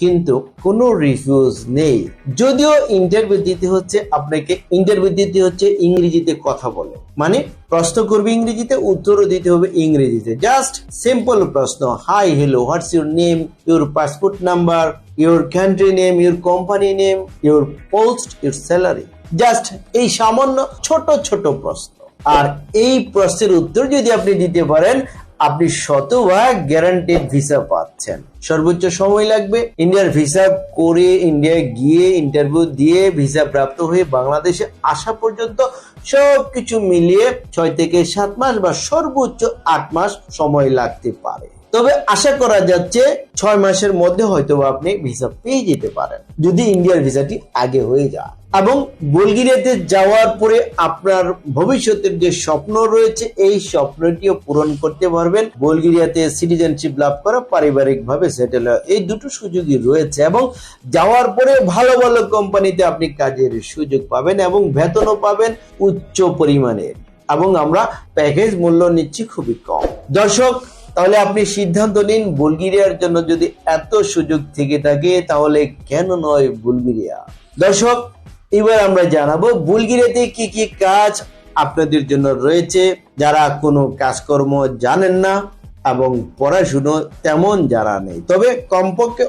কিন্তু কোনো রিফিউজ নেই। যদিও ইন্টারভিউ দিতে হচ্ছে, আপনাকে ইন্টারভিউ দিতে হচ্ছে, ইংরেজিতে কথা বলে। মানে প্রশ্ন করবে ইংরেজিতে, উত্তরও দিতে হবে ইংরেজিতে। জাস্ট সিম্পল প্রশ্ন hi hello what's your name your passport number your country name your company name your post your salary just এই সামান্য ছোট ছোট প্রশ্ন। আর এই প্রশ্নের উত্তর যদি আপনি দিতে পারেন, আপনি শতভাগ গ্যারান্টেড ভিসা পাচ্ছেন। সর্বোচ্চ সময় লাগবে ইন্ডিয়ার ভিসা করে ইন্ডিয়ায় গিয়ে ইন্টারভিউ দিয়ে ভিসা প্রাপ্ত হয়ে বাংলাদেশে আসা পর্যন্ত সবকিছু মিলিয়ে ছয় থেকে সাত মাস বা সর্বোচ্চ আট মাস সময় লাগতে পারে। তবে আশা করা যাচ্ছে ছয় মাসের মধ্যে হয়তো আপনি ভিসা পেয়ে যেতে পারেন, যদি ইন্ডিয়ার ভিসাটি আগে হয়ে যায়। এবং বুলগেরিয়াতে যাওয়ার পরে আপনার ভবিষ্যতের যে স্বপ্ন রয়েছে, এই স্বপ্নটিও পূরণ করতে পারবেন। বুলগেরিয়াতে সিটিজেনশিপ লাভ করা পারিবারিক ভাবে সেটেল হওয়া, এই দুটো সুযোগই রয়েছে এবং যাওয়ার পরে ভালো ভালো কোম্পানিতে আপনি কাজের সুযোগ পাবেন এবং বেতনও পাবেন উচ্চ পরিমাণের। এবং আমরা প্যাকেজ মূল্য নিচ্ছি খুবই কম। দর্শক তাহলে আপনি সিদ্ধান্ত নিন বুলগেরিয়ার জন্য যদি এত সুযোগ থেকে থাকে, তাহলে কেন নয় বুলগেরিয়া? দর্শক, এবার আমরা জানাব বুলগেরিয়াতে কি কি কাজ আপনাদের জন্য রয়েছে। যারা কোনো কাজকর্ম জানেন না এবং পড়াশুনো তেমন যারা নেই। তবে কমপক্ষে